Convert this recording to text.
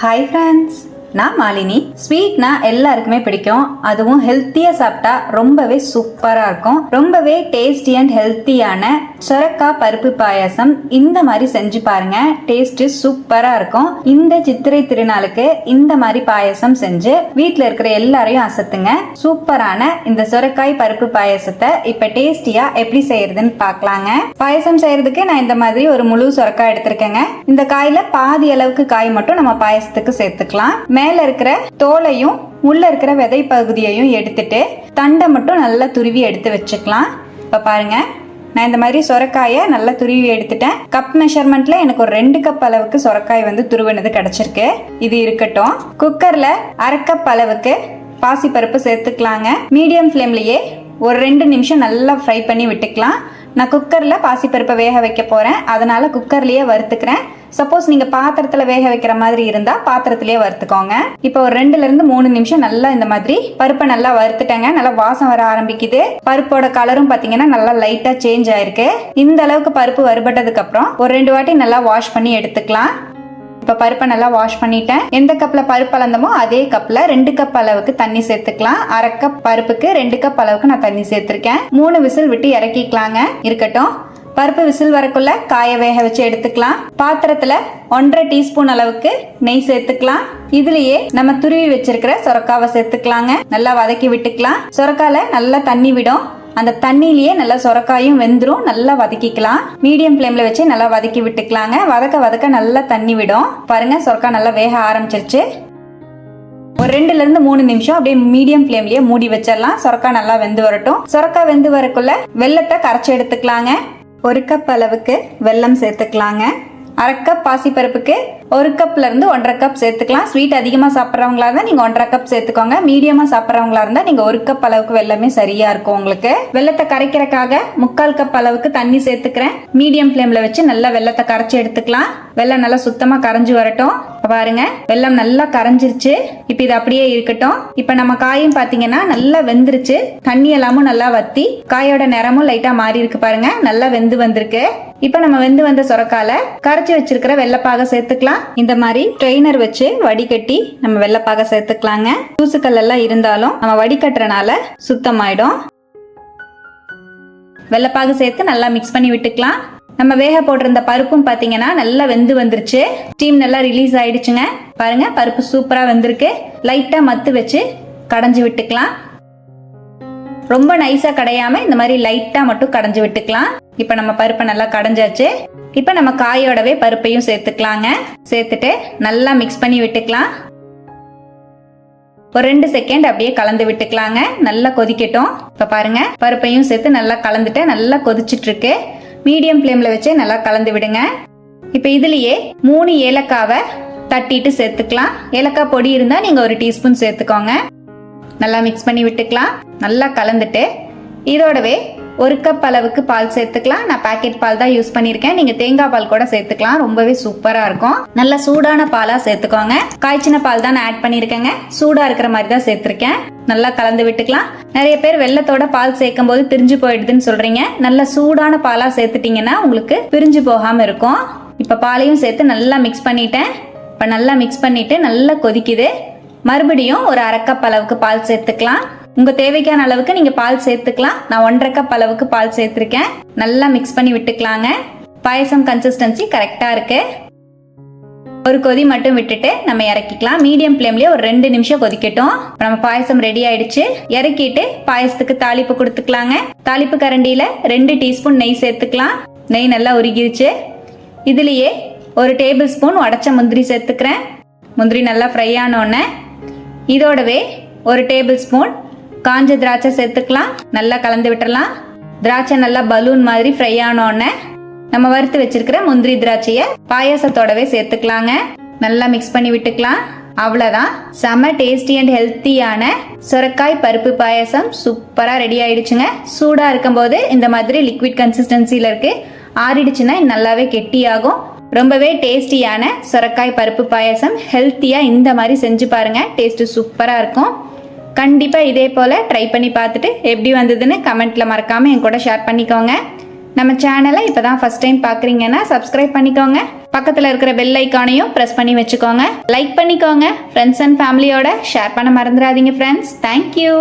Hi friends நான் மாலினி. ஸ்வீட்னா எல்லாருக்குமே பிடிக்கும். அதுவும் ஹெல்த்தியாக சாப்பிட்டா ரொம்பவே சூப்பராக இருக்கும். ரொம்பவே டேஸ்டி அண்ட் ஹெல்த்தியான சுரக்கா பருப்பு பாயாசம் இந்த மாதிரி செஞ்சு பாருங்க. டேஸ்ட் சூப்பராக இருக்கும். இந்த சித்திரை திருநாளுக்கு இந்த மாதிரி பாயாசம் செஞ்சு வீட்டில் இருக்கிற எல்லாரையும் அசத்துங்க. சூப்பரான இந்த சுரக்காய் பருப்பு பாயாசத்தை இப்போ டேஸ்டியா எப்படி செய்யறதுன்னு பார்க்கலாங்க பாயாசம் செய்யறதுக்கு நான் இந்த மாதிரி ஒரு முழு சுரக்காய் எடுத்திருக்கேங்க. இந்த காயில பாதி அளவுக்கு காய் மட்டும் நம்ம பாயாசத்துக்கு சேர்த்துக்கலாம். மேல இருக்கிற தோலையும் உள்ள இருக்கிற விதை பகுதியையும் எடுத்துட்டு தண்டை மட்டும் நல்லா துருவி எடுத்து வச்சுக்கலாம். இப்ப பாருங்க நான் இந்த மாதிரி சொரக்காயை நல்லா துருவி எடுத்துட்டேன். கப் மெஷர்மெண்ட்ல எனக்கு ஒரு ரெண்டு கப் அளவுக்கு சொரக்காய் வந்து துருவினது கிடைச்சிருக்கு. இது இருக்கட்டும். குக்கர்ல அரை கப் அளவுக்கு பாசிப்பருப்பு சேர்த்துக்கலாங்க. மீடியம் ஃப்ளேம்லயே ஒரு ரெண்டு நிமிஷம் நல்லா ஃப்ரை பண்ணி விட்டுக்கலாம். நான் குக்கரில் பாசிப்பருப்பை வேக வைக்க போகிறேன் அதனால் குக்கர்லேயே வறுத்துக்கிறேன். சப்போஸ் நீங்கள் பாத்திரத்தில் வேக வைக்கிற மாதிரி இருந்தால் பாத்திரத்திலேயே வறுத்துக்கோங்க. இப்போ ஒரு ரெண்டுலேருந்து மூணு நிமிஷம் நல்லா இந்த மாதிரி பருப்பை நல்லா வறுத்துட்டேங்க. நல்லா வாசம் வர ஆரம்பிக்குது. பருப்போட கலரும் பார்த்தீங்கன்னா நல்லா லைட்டாக சேஞ்ச் ஆயிருக்கு. இந்த அளவுக்கு பருப்பு வறுபட்டதுக்கப்புறம் ஒரு ரெண்டு வாட்டி நல்லா வாஷ் பண்ணி எடுத்துக்கலாம். இப்போ பருப்பை நல்லா வாஷ் பண்ணிட்டேன். எந்த கப்பில் பருப்பு அளந்தமோ அதே கப்பில் ரெண்டு கப் அளவுக்கு தண்ணி சேர்த்துக்கலாம். அரை கப் பருப்புக்கு ரெண்டு கப் அளவுக்கு நான் தண்ணி சேர்த்துருக்கேன். மூணு விசில் விட்டு இறக்கிக்கலாங்க. இருக்கட்டும். பருப்பு விசில் வரக்குள்ள காய வேக வச்சு எடுத்துக்கலாம். பாத்திரத்துல ஒன்றரை டீஸ்பூன் அளவுக்கு நெய் சேர்த்துக்கலாம். இதுலயே நம்ம துருவி வச்சிருக்கிற சொரக்காவை சேர்த்துக்கலாங்க. நல்லா வதக்கி விட்டுக்கலாம். சொரக்கால நல்லா தண்ணி விடும். அந்த தண்ணியிலேயே நல்லா சொரக்காயும் வெந்துடும் நல்லா வதக்கிக்கலாம். மீடியம் ஃப்ளேமில் வச்சு நல்லா வதக்கி விட்டுக்கலாங்க. வதக்க வதக்க நல்லா தண்ணி விடும். பாருங்க சொரக்காய் நல்லா வேக ஆரம்பிச்சிருச்சு. ஒரு ரெண்டுல இருந்து மூணு நிமிஷம் அப்படியே மீடியம் ஃப்ளேம்லயே மூடி வச்சிடலாம். சொரக்கா நல்லா வெந்து வரட்டும். சொரக்கா வெந்து வரக்குள்ள வெள்ளத்தை கரைச்சி எடுத்துக்கலாங்க. ஒரு கப் அளவுக்கு வெல்லம் சேர்த்துக்கலாங்க. அரை கப் பாசிப்பருப்புக்கு ஒரு கப்ல இருந்து ஒன்றரை கப் சேர்த்துக்கலாம். ஸ்வீட் அதிகமாக சாப்பிட்றவங்களா இருந்தால் நீங்கள் ஒன்றரை கப் சேர்த்துக்கோங்க. மீடியமாக சாப்பிட்றவங்களா இருந்தால் நீங்கள் ஒரு கப் அளவுக்கு வெள்ளமே சரியா இருக்கும் உங்களுக்கு. வெள்ளத்தை கரைக்கிறக்காக முக்கால் கப் அளவுக்கு தண்ணி சேர்த்துக்கிறேன். மீடியம் ஃப்ளேமில் வச்சு நல்லா வெள்ளத்தை கரைச்சி எடுத்துக்கலாம். வெள்ளம் நல்லா சுத்தமாக கரைஞ்சி வரட்டும். பாருங்க வெள்ளம் நல்லா கரைஞ்சிருச்சு. இப்போ இது அப்படியே இருக்கட்டும். இப்போ நம்ம காயும் பார்த்தீங்கன்னா நல்லா வெந்துருச்சு. தண்ணி எல்லாமும் நல்லா வத்தி காயோட நிறமும் லைட்டா மாறி இருக்கு பாருங்க. நல்லா வெந்து வந்திருக்கு. இப்போ நம்ம வெந்து வந்த சொரக்கால கரைச்சி வச்சிருக்கிற வெள்ளப்பாக சேர்த்துக்கலாம். இந்த மாதிரி ட்ரெயினர் வச்சு வடிகட்டி நம்ம வெள்ளப்பாக சேர்த்துக்கலாங்க. தூசுக்கல் எல்லாம் இருந்தாலும் நம்ம வடிகட்டுறனால சுத்தமாயிடும். வெள்ளப்பாக சேர்த்து நல்லா மிக்ஸ் பண்ணி விட்டுக்கலாம். நம்ம வேக போட்டிருந்த பருப்பும் பார்த்தீங்கன்னா நல்லா வெந்து வந்துருச்சு. ஸ்டீம் நல்லா ரிலீஸ் ஆயிடுச்சுங்க. பாருங்க பருப்பு சூப்பராக வெந்திருக்கு. லைட்டாக மத்து வச்சு கடைஞ்சி விட்டுக்கலாம். ரொம்ப நைஸாக கடையாம இந்த மாதிரி லைட்டாக மட்டும் கடைஞ்சி விட்டுக்கலாம். இப்போ நம்ம பருப்பை நல்லா கடைஞ்சாச்சு. இப்போ நம்ம காயோடவே பருப்பையும் சேர்த்துக்கலாங்க. சேர்த்துட்டு நல்லா மிக்ஸ் பண்ணி விட்டுக்கலாம். ஒரு ரெண்டு செகண்ட் அப்படியே கலந்து விட்டுக்கலாங்க. நல்லா கொதிக்கட்டும். இப்போ பாருங்க பருப்பையும் சேர்த்து நல்லா கலந்துட்டு நல்லா கொதிச்சிட்டு இருக்கு மீடியம் ஃப்ளேம்ல வச்சு நல்லா கலந்து விடுங்க. இப்போ இதுலயே மூணு ஏலக்காவை தட்டிட்டு சேர்த்துக்கலாம். ஏலக்காய் பொடி இருந்தால் நீங்கள் ஒரு டீஸ்பூன் சேர்த்துக்கோங்க. நல்லா மிக்ஸ் பண்ணி விட்டுக்கலாம். நல்லா கலந்துட்டு இதோடவே ஒரு கப் அளவுக்கு பால் சேர்த்துக்கலாம். நான் பாக்கெட் பால் தான் யூஸ் பண்ணியிருக்கேன். நீங்கள் தேங்காய் பால் கூட சேர்த்துக்கலாம். ரொம்பவே சூப்பராக இருக்கும். நல்ல சூடான பாலாக சேர்த்துக்கோங்க. காய்ச்சின பால் தான் நான் ஆட் பண்ணியிருக்கேங்க. சூடாக இருக்கிற மாதிரி தான் சேர்த்துருக்கேன். நல்லா கலந்து விட்டுக்கலாம். நிறைய பேர் வெள்ளத்தோட பால் சேர்க்கும் போது பிரிஞ்சு போயிடுதுன்னு சொல்றீங்க. நல்ல சூடான பாலாக சேர்த்துட்டீங்கன்னா உங்களுக்கு பிரிஞ்சு போகாமல் இருக்கும். இப்போ பாலையும் சேர்த்து நல்லா மிக்ஸ் பண்ணிட்டேன். இப்போ நல்லா மிக்ஸ் பண்ணிட்டு நல்லா கொதிக்குது. மறுபடியும் ஒரு அரை அளவுக்கு பால் சேர்த்துக்கலாம். உங்க தேவைக்கான அளவுக்கு நீங்க பால் சேர்த்துக்கலாம். நான் ஒன்றரை கப் அளவுக்கு பால் சேர்த்திருக்கேன். நல்லா மிக்ஸ் பண்ணி விட்டுக்கலாங்க. பாயசம் கன்சிஸ்டன்சி கரெக்டா இருக்கு. ஒரு கொதி மட்டும் விட்டுட்டு நம்ம இறக்கிக்கலாம். மீடியம் ஃப்ளேம்லயே ஒரு ரெண்டு நிமிஷம் கொதிக்கட்டும். நம்ம பாயசம் ரெடி ஆயிடுச்சு. இறக்கிட்டு பாயசத்துக்கு தாளிப்பு கொடுத்துக்கலாங்க. தாளிப்பு கரண்டியில ரெண்டு டீஸ்பூன் நெய் சேர்த்துக்கலாம். நெய் நல்லா உருகிருச்சு. இதுலயே ஒரு டேபிள் ஸ்பூன் உடச்ச முந்திரி சேர்த்துக்கிறேன். முந்திரி நல்லா ஃப்ரை ஆனோடனே இதோடவே ஒரு டேபிள் ஸ்பூன் காஞ்ச திராட்சை சேர்த்துக்கலாம். நல்லா கலந்து விட்டுறலாம். திராட்சை நல்லா பலூன் மாதிரி ஃப்ரை ஆனோடனே நம்ம வறுத்து வச்சிருக்கிற முந்திரி திராட்சையை பாயாசத்தோடவே சேர்த்துக்கலாங்க. நல்லா மிக்ஸ் பண்ணி விட்டுக்கலாம். அவ்வளோதான் செம டேஸ்டி அண்ட் ஹெல்த்தியான சுரக்காய் பருப்பு பாயாசம் சூப்பராக ரெடி ஆயிடுச்சுங்க. சூடாக இருக்கும்போது இந்த மாதிரி லிக்விட் கன்சிஸ்டன்சியில் இருக்கு. ஆறிடுச்சுன்னா நல்லாவே கெட்டியாகும். ரொம்பவே டேஸ்டியான சுரக்காய் பருப்பு பாயாசம் ஹெல்த்தியாக இந்த மாதிரி செஞ்சு பாருங்க. டேஸ்ட்டு சூப்பராக இருக்கும். கண்டிப்பாக இதே போல் ட்ரை பண்ணி பார்த்துட்டு எப்படி வந்ததுன்னு கமெண்ட்டில் மறக்காமல் என் கூட ஷேர் பண்ணிக்கோங்க. நம்ம சேனலை இப்போ தான் ஃபஸ்ட் டைம் பார்க்குறீங்கன்னா சப்ஸ்கிரைப் பண்ணிக்கோங்க. பக்கத்தில் இருக்கிற பெல் ஐக்கானையும் ப்ரெஸ் பண்ணி வச்சுக்கோங்க. லைக் பண்ணிக்கோங்க. ஃப்ரெண்ட்ஸ் அண்ட் ஃபேமிலியோட ஷேர் பண்ண மறந்துடாதீங்க ஃப்ரெண்ட்ஸ் தேங்க்யூ